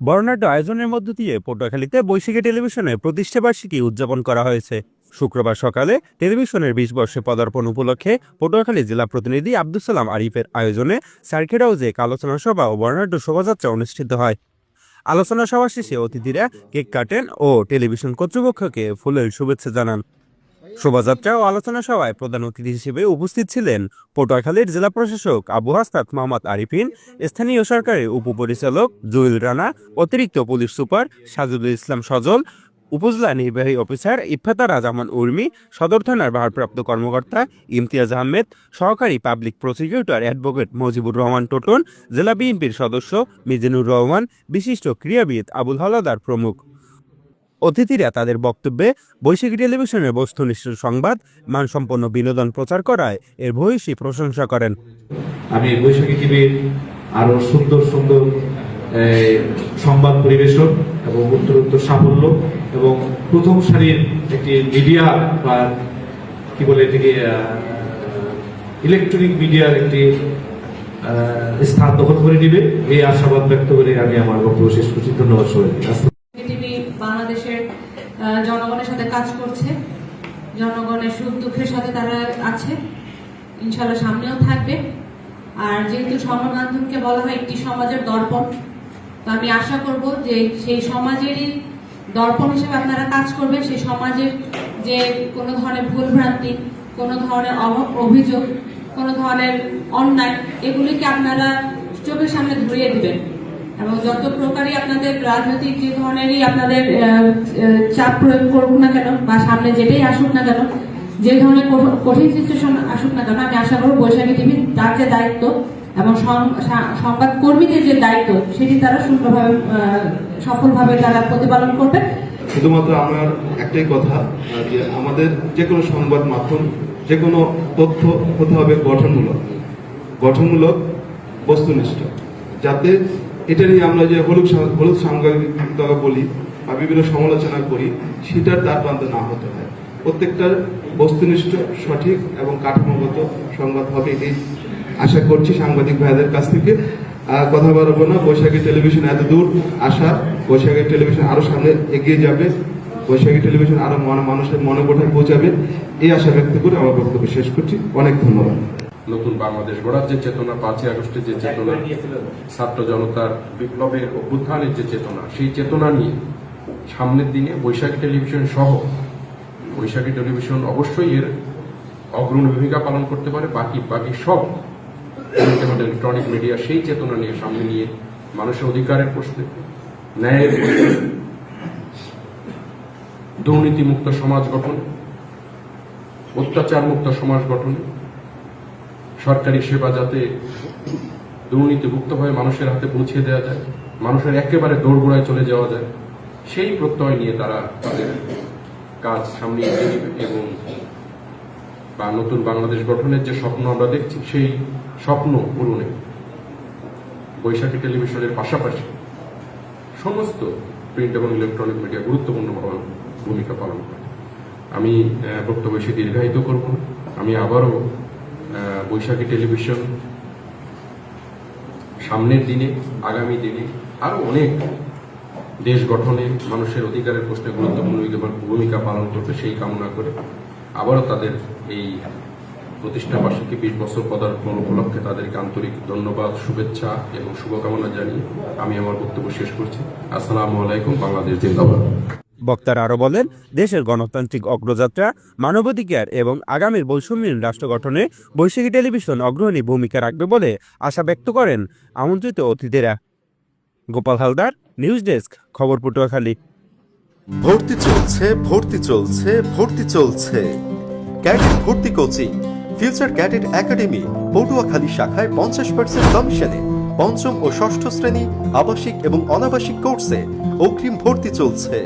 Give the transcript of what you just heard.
বর্ণাঢ্য আয়োজনের মধ্য দিয়ে পটুয়াখালীতে বৈশাখী টেলিভিশনের প্রতিষ্ঠাবার্ষিকী উদযাপন করা হয়েছে। শুক্রবার সকালে টেলিভিশনের বিশ বর্ষে পদার্পণ উপলক্ষে পটুয়াখালী জেলা প্রতিনিধি আব্দুল সালাম আরিফের আয়োজনে সার্কিট হাউসে এক আলোচনা সভা ও বর্ণাঢ্য শোভাযাত্রা অনুষ্ঠিত হয়। আলোচনা সভা শেষে অতিথিরা কেক কাটেন ও টেলিভিশন কর্তৃপক্ষকে ফুলের শুভেচ্ছা জানান। শোভাযাত্রা ও আলোচনা সভায় প্রধান অতিথি হিসেবে উপস্থিত ছিলেন পটুয়াখালীর জেলা প্রশাসক আবু হাসনাত মোহাম্মদ আরিফিন, স্থানীয় সরকারের উপপরিচালক জুয়েল রানা, অতিরিক্ত পুলিশ সুপার সাজুদুল ইসলাম সজল, উপজেলা নির্বাহী অফিসার ইফাতার জামান উর্মি, সদর থানার ভারপ্রাপ্ত কর্মকর্তা ইমতিয়াজ আহমেদ, সহকারী public prosecutor advocate Mojibur Rahman Toton, জেলা বিএনপির সদস্য মিজানুর রহমান, বিশিষ্ট ক্রীড়াবিদ আবুল হলাদার প্রমুখ। অতিথিরা তাদের বক্তব্যে বৈশাখী টেলিভিশনের বস্তুনিষ্ঠ সংবাদ, মানসম্পন্ন বিনোদন প্রচার করায় এর ভূয়সী প্রশংসা করেন। আমি বৈশাখী টিভির আরও সুন্দর সুন্দর সংবাদ পরিবেশন এবং উত্তরোত্তর সাফল্য এবং প্রথম সারির একটি মিডিয়া বা কি বলে এটিকে ইলেকট্রনিক মিডিয়ার একটি স্থান দখল করে নিবে। এই আশাবাদ ব্যক্ত করে আমি আমার বক্তব্য শেষ করছি। ধন্যবাদ টিভি বাংলাদেশের জনগণের সাথে কাজ করছে। জনগণের সুখ দুঃখের সাথে তারা আছে। ইনশাল্লাহ সামনেও থাকবে। আর যেহেতু সংবাদ মাধ্যমকে বলা হয় একটি সমাজের দর্পণ, তো আমি আশা করব যে সেই সমাজেরই দর্পণ হিসেবে আপনারা কাজ করবেন। সেই সমাজের যে কোনো ধরনের ভুলভ্রান্তি, কোনো ধরনের অভ- অভিযোগ, কোনো ধরনের অন্যায়, এগুলিকে আপনারা চোখের সামনে ধরিয়ে দিবেন। এবং যত প্রকারই আপনাদের রাজনৈতিক যে ধরনেরই আপনাদের চাপ প্রয়োগ করুক না কেন, বা সামনে যেটাই আসুক না কেন, যে ধরনের কঠিন সিচুয়েশন আসুক না কেন, আমি আশা করব বৈশাখী টিভি তার যে দায়িত্ব এবং সংবাদ কর্মীদের যে দায়িত্ব, সেটি তারা সুন্দরভাবে সফলভাবে তারা প্রতিপালন করবে। শুধুমাত্র আমার একটাই কথা যে আমাদের যে কোনো সংবাদ মাধ্যম, যে কোনো তথ্য হতে হবে গঠনমূলক গঠনমূলক বস্তুনিষ্ঠ, যাতে এটা নিয়ে আমরা যে হলুদ হলুদ সাংবাদিকতা বলি বা বিভিন্ন সমালোচনা করি, সেটার দ্বার প্রান্ত না হতে হয়। প্রত্যেকটার বস্তুনিষ্ঠ, সঠিক এবং কাঠামোগত সংবাদ হবে এই আশা করছি সাংবাদিক ভাইদের কাছ থেকে। কথা বাড়াবো না, বৈশাখী টেলিভিশন এত দূর আসা বৈশাখী টেলিভিশন আরও সামনে এগিয়ে যাবে, বৈশাখী টেলিভিশন আরও মন- মানুষের মনে কোঠায় পৌঁছাবে, এই আশা ব্যক্ত করে আমার বক্তব্য শেষ করছি। অনেক ধন্যবাদ। নতুন বাংলাদেশ গড়ার যে চেতনা পাঁচই আগস্টের যে চেতনা ছাত্র জনতার বিপ্লবের অভ্যুত্থানের যে চেতনা সেই চেতনা নিয়ে সামনের দিনে বৈশাখী টেলিভিশন সহ বৈশাখী টেলিভিশন অবশ্যই এর অগ্রণী ভূমিকা পালন করতে পারে। বাকি বাকি সব ইলেকট্রনিক মিডিয়া সেই চেতনা নিয়ে সামনে নিয়ে মানুষের অধিকারের প্রশ্নে ন্যায়ের দুর্নীতিমুক্ত সমাজ গঠন অত্যাচার মুক্ত সমাজ গঠন সরকারি সেবা যাতে দুর্নীতিমুক্ত হয়ে মানুষের হাতে পৌঁছে দেওয়া যায়, মানুষের একেবারে দোরগোড়ায় চলে যাওয়া যায়, সেই প্রত্যয় নিয়ে তারা তাদের কাজ সামনে এগিয়ে এবং বা নতুন বাংলাদেশ গঠনের যে স্বপ্ন আমরা দেখছি, সেই স্বপ্ন পূরণে বৈশাখী টেলিভিশনের পাশাপাশি সমস্ত প্রিন্ট এবং ইলেকট্রনিক মিডিয়া গুরুত্বপূর্ণ ভূমিকা পালন করে। আমি বক্তব্য বেশি দীর্ঘায়িত করব। আমি আবারও বৈশাখী টেলিভিশন, সামনের দিনে, আগামী দিনে আরও অনেক দেশ গঠনে মানুষের অধিকারের প্রশ্নে গুরুত্বপূর্ণ ভূমিকা পালন করবে সেই কামনা করে আবারও তাদের এই প্রতিষ্ঠা বার্ষিকী বিশ বছর পদার্পণ উপলক্ষে তাদেরকে আন্তরিক ধন্যবাদ, শুভেচ্ছা এবং শুভকামনা জানিয়ে আমি আমার বক্তব্য শেষ করছি। আসসালামু আলাইকুম, বাংলাদেশ জিন্দাবাদ। বক্তারা আরও বলেন, দেশের গণতান্ত্রিক অগ্রযাত্রা মানবাধিকার এবং আগামীর বৈষম্যহীন রাষ্ট্র গঠনে বৈশাখী টেলিভিশন অগ্রণী ভূমিকা রাখবে বলে আশা ব্যক্ত করেন আমন্ত্রিত অতিথিরা। গোপাল হালদার, নিউজ ডেস্ক, খবর পটুয়াখালী। ভর্তি চলছে ভর্তি চলছে ভর্তি চলছে। ক্যাডেট ভর্তি coaching, future cadet academy, Patuakhali শাখায় পঞ্চাশ পার্সেন্ট কমিশনে। পঞ্চম ও ষষ্ঠ শ্রেণি আবাসিক এবং অনাবাসিক কোর্সে অগ্রিম ভর্তি চলছে।